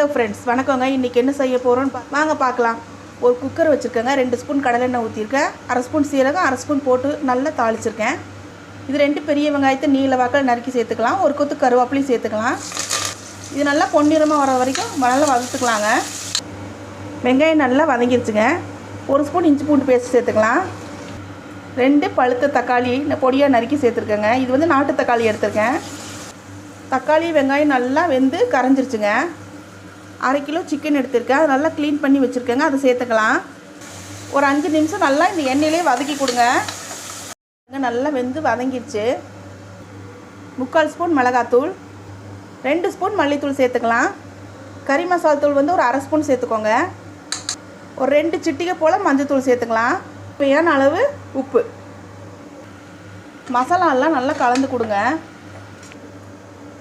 Hello friends வணக்கங்க. இன்றைக்கி என்ன செய்ய போகிறோன்னு பா வாங்க பார்க்கலாம். ஒரு குக்கர் வச்சுருக்கேங்க. ரெண்டு ஸ்பூன் கடலெண்ணெய் ஊற்றிருக்கேன் அரை ஸ்பூன் சீரகம் அரை ஸ்பூன் போட்டு நல்லா தாளிச்சிருக்கேன். இது ரெண்டு பெரிய வெங்காயத்தை நீல வாக்கில் நறுக்கி சேர்த்துக்கலாம். ஒரு கொத்து கருவேப்பிலையும் சேர்த்துக்கலாம். இது நல்லா பொன்னிறமாக வர வரைக்கும் நல்லா வதத்துக்கலாங்க. வெங்காயம் நல்லா வதங்கிருச்சுங்க. ஒரு ஸ்பூன் இஞ்சி பூண்டு பேஸ்ட் சேர்த்துக்கலாம். ரெண்டு பழுத்த தக்காளி பொடியாக நறுக்கி சேர்த்துருக்கேங்க. இது வந்து நாட்டு தக்காளி எடுத்திருக்கேன். தக்காளி வெங்காயம் நல்லா வெந்து கரைஞ்சிருச்சுங்க. அரை கிலோ சிக்கன் எடுத்திருக்கேன். அதை நல்லா க்ளீன் பண்ணி வச்சுருக்கேங்க. அதை சேர்த்துக்கலாம். ஒரு அஞ்சு நிமிஷம் நல்லா இந்த எண்ணெயிலே வதக்கி கொடுங்க. நல்லா வெந்து வதங்கிடுச்சு முக்கால் ஸ்பூன் மிளகாத்தூள். ரெண்டு ஸ்பூன் மல்லித்தூள் சேர்த்துக்கலாம். கறி மசால் தூள் வந்து ஒரு அரை ஸ்பூன் சேர்த்துக்கோங்க. ஒரு ரெண்டு சிட்டிகை போல் மஞ்சத்தூள் சேர்த்துக்கலாம். தேவையான அளவு உப்பு. மசாலாலாம் நல்லா கலந்து கொடுங்க.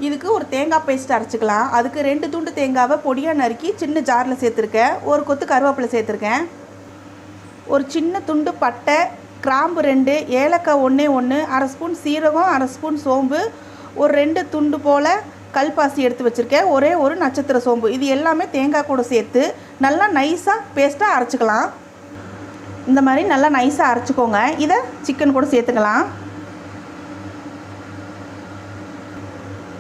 இதுக்கு ஒரு தேங்காய் பேஸ்ட் அரைச்சிக்கலாம். அதுக்கு ரெண்டு துண்டு தேங்காவை பொடியாக நறுக்கி சின்ன ஜாரில் சேர்த்துருக்கேன். ஒரு கொத்து கருவேப்பிலை சேர்த்துருக்கேன். ஒரு சின்ன துண்டு பட்டை கிராம்பு ரெண்டு ஏலக்காய் ஒன்றே ஒன்று அரை ஸ்பூன் சீரகம் அரை ஸ்பூன் சோம்பு ஒரு ரெண்டு துண்டு போல் கல்பாசி எடுத்து வச்சுருக்கேன். ஒரே ஒரு நட்சத்திர சோம்பு. இது எல்லாமே தேங்காய் கூட சேர்த்து நல்லா நைஸாக பேஸ்ட்டாக அரைச்சிக்கலாம். இந்த மாதிரி நல்லா நைஸாக அரைச்சிக்கோங்க. இதை சிக்கன் கூட சேர்த்துக்கலாம்.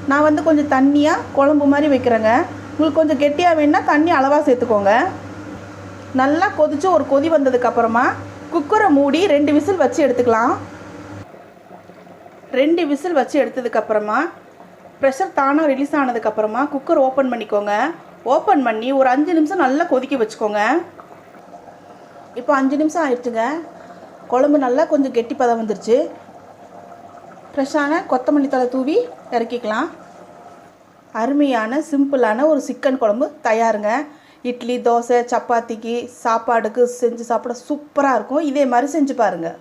நான் வந்து கொஞ்சம் தண்ணியாக குழம்பு மாதிரி வைக்கிறேங்க. உங்களுக்கு கொஞ்சம் கெட்டியாக வேணுன்னா தண்ணி அளவாக சேர்த்துக்கோங்க. நல்லா கொதித்து ஒரு கொதி வந்ததுக்கப்புறமா குக்கரை மூடி ரெண்டு விசில் வச்சு எடுத்துக்கலாம். ரெண்டு விசில் வச்சு எடுத்ததுக்கப்புறமா ப்ரெஷர் தானாக ரிலீஸ் ஆனதுக்கப்புறமா குக்கர் ஓப்பன் பண்ணிக்கோங்க. ஓப்பன் பண்ணி ஒரு அஞ்சு நிமிஷம் நல்லா கொதிக்க வச்சுக்கோங்க. இப்போ அஞ்சு நிமிஷம் ஆயிடுச்சுங்க. குழம்பு நல்லா கொஞ்சம் கெட்டி பதம் வந்துருச்சு. ஃப்ரெஷ்ஷான கொத்தமல்லி தலை தூவி இறக்கிக்கலாம். அருமையான சிம்பிளான ஒரு சிக்கன் குழம்பு தயாருங்க. இட்லி தோசை சப்பாத்திக்கு சாப்பாடுக்கு செஞ்சு சாப்பிட சூப்பராக இருக்கும். இதே மாதிரி செஞ்சு பாருங்கள்